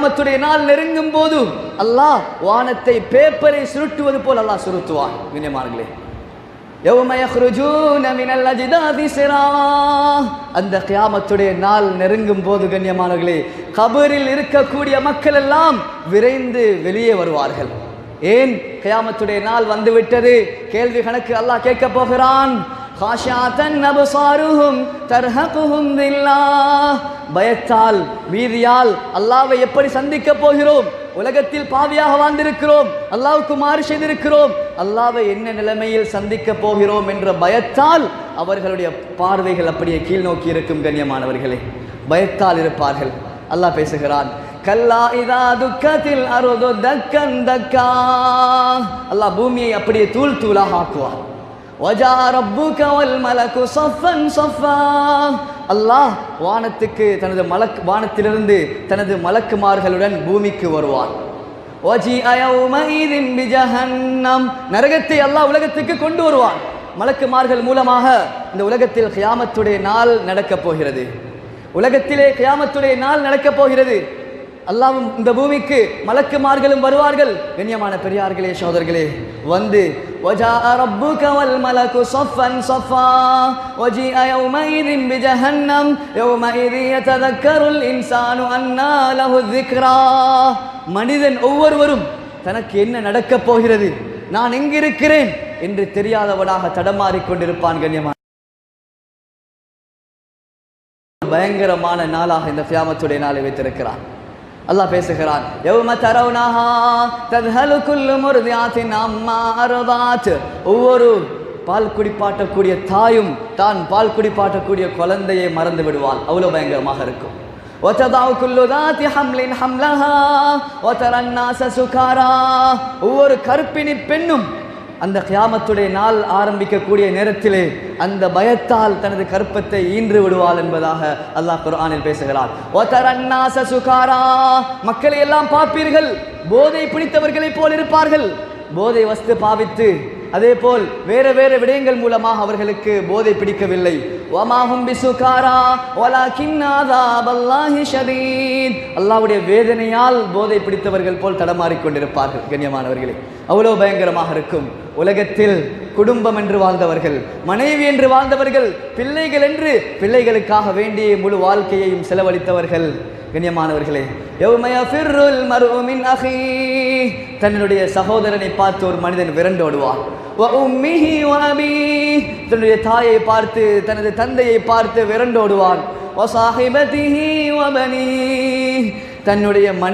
கியாமத்துடைய நாள் நெருங்கும் போது அல்லாஹ் வானத்தை பேப்பரை சுருட்டுவது போல் அல்லாஹ் சுருட்டுவான். வினயமார்களே அந்த கியாமத்துடைய நாள் நெருங்கும் போது கண்ணியமானவர்களே கபரில் இருக்கக்கூடிய மக்கள் எல்லாம் விரைந்து வெளியே வருவார்கள். ஏன்? கியாமத்துடைய நாள் வந்துவிட்டது கேள்வி கணக்கு அல்லாஹ் கேட்க போகிறான். காஷாத்தன் அபசாருகும் தர்ஹகுகும் தில்லா பயத்தால் வீதியால் அல்லாவை எப்படி சந்திக்க போகிறோம்? உலகத்தில் பாவியாக வாழ்ந்திருக்கிறோம். அல்லாவுக்கு மாறு செய்திருக்கிறோம். அல்லாவை என்ன நிலைமையில் சந்திக்க போகிறோம் என்ற பயத்தால் அவர்களுடைய பார்வைகள் அப்படியே கீழ் நோக்கி இருக்கும் கண்ணியமானவர்களே. பயத்தால் இருப்பார்கள். அல்லாஹ் பேசுகிறான் கல்லா இதா துக்கத்தில் அருதோ தக்கன் தக்கா. அல்லாஹ் பூமியை அப்படியே தூள் தூளாக வஜா ரப்பு கவல் மலக்கு சஃபன் சஃபா. அல்லாஹ் வானத்துக்கு தனது மலக் வானத்திலிருந்து தனது மலக்குமார்களுடன் பூமிக்கு வருவான். நரகத்தை அல்லாஹ் உலகத்துக்கு கொண்டு வருவான். மலக்குமார்கள் மூலமாக இந்த உலகத்தில் கியாமத்துடைய நாள் நடக்கப் போகிறது. உலகத்திலே கியாமத்துடைய நாள் நடக்கப் போகிறது. அல்லாவும் இந்த பூமிக்கு மலக்குமார்களும் வருவார்கள் கண்ணியமான பெரியார்களே சோதர்களே வந்து وَجَاءَ رَبُّكَ وَالْمَلَكُ صَفًّا صَفًّا وَجِيءَ يَوْمَئِذٍ بِجَهَنَّمَ يَوْمَئِذٍ يَتَذَكَّرُ الْإِنسَانُ أَنَّى لَهُ الذِّكْرَى மனிதன் ஒவ்வொருவரும் தனக்கு என்ன நடக்கப் போகிறது நான் எங்கிருக்கிறேன் என்று தெரியாதவனாக தடமாறிக் கொண்டிருப்பான் கண்ணியமான பயங்கரமான நாளாக இந்த கியாமத்துடைய நாளை வைத்திருக்கிறான் அல்லாஹ் பேசுகிறான். எவ்வம தரவுனாஹா தத்ஹலு குல்லு முருதியாத்தின் அம்மா அருதாத். ஒவ்வொரு பால் குடிப்பாட்டக்கூடிய தாயும் தான் பால் குடிப்பாட்டக்கூடிய குழந்தையை மறந்து விடுவாள். அவ்வளோ பயங்கரமாக இருக்கும். ஒவ்வொரு கற்பிணி பெண்ணும் அந்த கியாமத்துடைய நாள் ஆரம்பிக்கக்கூடிய நேரத்திலே அந்த பயத்தால் தனது கருப்பத்தை ஈன்று விடுவாள் என்பதாக அல்லாஹ் குர்ஆனில் பேசுகிறார் ஒத்தரன்னாச சுகாரா. மக்களை எல்லாம் பார்ப்பீர்கள். போதை பிடித்தவர்களைப் போல் இருப்பார்கள். போதை வஸ்து பாவித்து அதே போல் வேற வேற விடயங்கள் மூலமாக அவர்களுக்கு போதை பிடிக்கவில்லை. ஒமாஹும் பிசுகாரா வலாகின் அல்லாஹி ஷதீத் அல்லாஹ்வுடைய வேதனையால் போதை பிடித்தவர்கள் போல் தடமாறிக்கொண்டிருப்பார்கள் கண்ணியமானவர்களே. அவ்வளோ பயங்கரமாக இருக்கும். உலகத்தில் குடும்பம் என்று வாழ்ந்தவர்கள் மனைவி என்று வாழ்ந்தவர்கள் பிள்ளைகள் என்று பிள்ளைகளுக்காக வேண்டிய முழு வாழ்க்கையையும் செலவழித்தவர்கள் கண்ணியமானவர்களே யௌம யஃபிர்ருல் மர்உ தன்னுடைய சகோதரனை பார்த்து ஒரு மனிதன் விரண்டோடுவான் வ தன்னுடைய தாயை பார்த்து தனது தந்தையை பார்த்து விரண்டோடுவான் தன்னுடைய மன